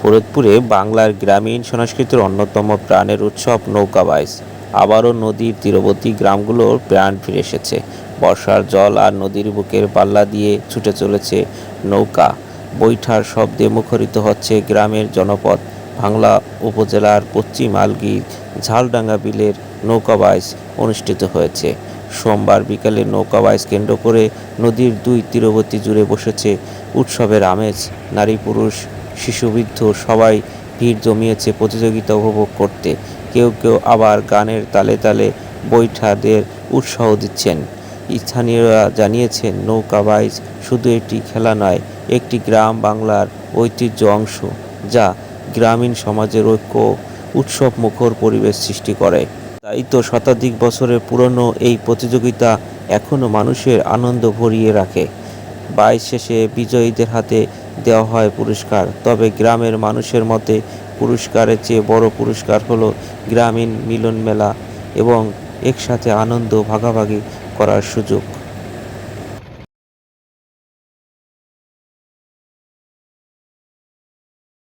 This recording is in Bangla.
ফরিদপুরে বাংলার গ্রামীণ সংস্কৃতির অন্যতম প্রাণের উৎসব নৌকা বাইচ আবারও নদীর তীরবর্তী গ্রামগুলোর প্রাণ ফিরে এসেছে। বর্ষার জল আর নদীর বুকের পাল্লা দিয়ে ছুটে চলেছে নৌকা। বৈঠার শব্দে মুখরিত হচ্ছে গ্রামের জনপদ। বাংলা উপজেলার পশ্চিম আলগি ঝালডাঙ্গা বিলের নৌকা বাইচ অনুষ্ঠিত হয়েছে। সোমবার বিকালে নৌকা বাইচ কেন্দ্র করে নদীর দুই তীরবর্তী জুড়ে বসেছে উৎসবের আমেজ। নারী পুরুষ শিশুবৃদ্ধ সবাই ভিড় জমিয়েছে, প্রতিযোগিতা উপভোগ করতে। কেউ কেউ আবার গানের তালে তালে বৈঠাদের উৎসাহ দিচ্ছেন। স্থানীয়রা জানিয়েছেন, নৌকা বাইচ শুধু একটি খেলা নয়, একটি গ্রাম বাংলার ঐতিহ্য অংশ, যা গ্রামীণ সমাজের ঐক্য উৎসব মুখর পরিবেশ সৃষ্টি করে। তাই তো শতাধিক বছরের পুরনো এই প্রতিযোগিতা এখনও মানুষের আনন্দ ভরিয়ে রাখে। বাইশ শেষে বিজয়ীদের হাতে দেওয়া হয় পুরস্কার। তবে গ্রামের মানুষের মতে পুরস্কারের চেয়ে বড় পুরস্কার হলো গ্রামীণ মিলন মেলা এবং একসাথে আনন্দ ভাগাভাগি করার সুযোগ।